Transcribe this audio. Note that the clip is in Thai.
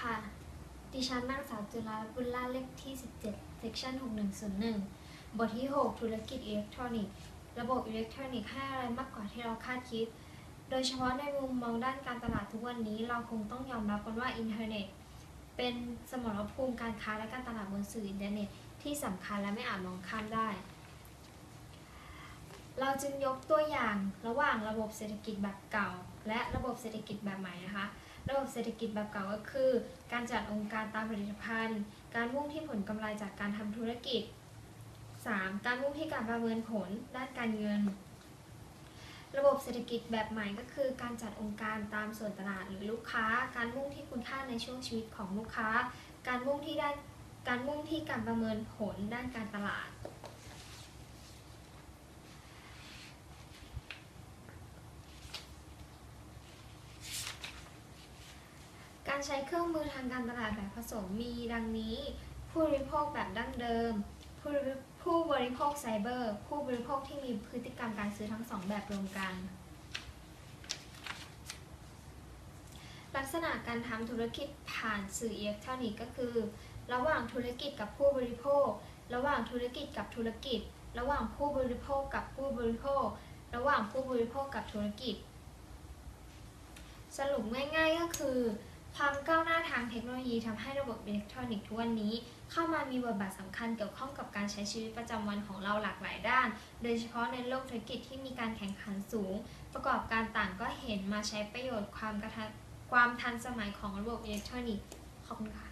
ค่ะ ดิฉันนางสาวจุฬาบุญล่าเลขที่ 17เซกชัน6101 บทที่ 6 ธุรกิจอิเล็กทรอนิกส์ ระบบอิเล็กทรอนิกส์ให้อะไรมากกว่าที่เราคาดคิด โดยเฉพาะในมุมมองด้านการตลาดทุกวันนี้ เราคงต้องยอมรับกันว่าอินเทอร์เน็ต เป็นสมรภูมิการค้าและการตลาดบนสื่ออินเทอร์เน็ตที่สำคัญและไม่อาจมองข้ามได้ เราจึงยกตัวอย่างระหว่างระบบเศรษฐกิจแบบเก่า และระบบเศรษฐกิจแบบใหม่นะคะ ระบบเศรษฐกิจแบบเก่าก็คือ การจัดองค์การตามผลิตภัณฑ์ การมุ่งที่ผลกำไรจากการทำธุรกิจ 3. การมุ่งที่การประเมินผลด้านการเงิน ระบบเศรษฐกิจแบบใหม่ก็คือ การจัดองค์การตามส่วนตลาดหรือลูกค้า การมุ่งที่คุณค่าในช่วงชีวิตของลูกค้า การมุ่งที่ด้านการมุ่งที่การประเมินผลด้านการตลาด การใช้เครื่องมือทางการตลาดแบบผสมมีดังนี้ ผู้บริโภคแบบดั้งเดิม ผู้บริผู้บริโภคไซเบอร์ ผู้บริโภคที่มีพฤติกรรมการซื้อทั้งสองแบบรวมกัน ลักษณะการทำธุรกิจผ่านสื่ออิเล็กทรอนิกส์ก็คือ ระหว่างธุรกิจกับผู้บริโภค ระหว่างธุรกิจกับธุรกิจ ระหว่างผู้บริโภคกับผู้บริโภค ระหว่างผู้บริโภคกับธุรกิจ สรุปง่ายๆก็คือ ความก้าวหน้าทางเทคโนโลยีทำให้ระบบอิเล็กทรอนิกส์ทุกวันนี้ เข้ามามีบทบาทสำคัญเกี่ยวข้องกับการใช้ชีวิตประจำวันของเราหลากหลายด้าน โดยเฉพาะในโลกธุรกิจที่มีการแข่งขันสูง ประกอบการต่างก็เห็นมาใช้ประโยชน์ความกระทความทันสมัยของระบบอิเล็กทรอนิกส์ขอบคุณค่ะ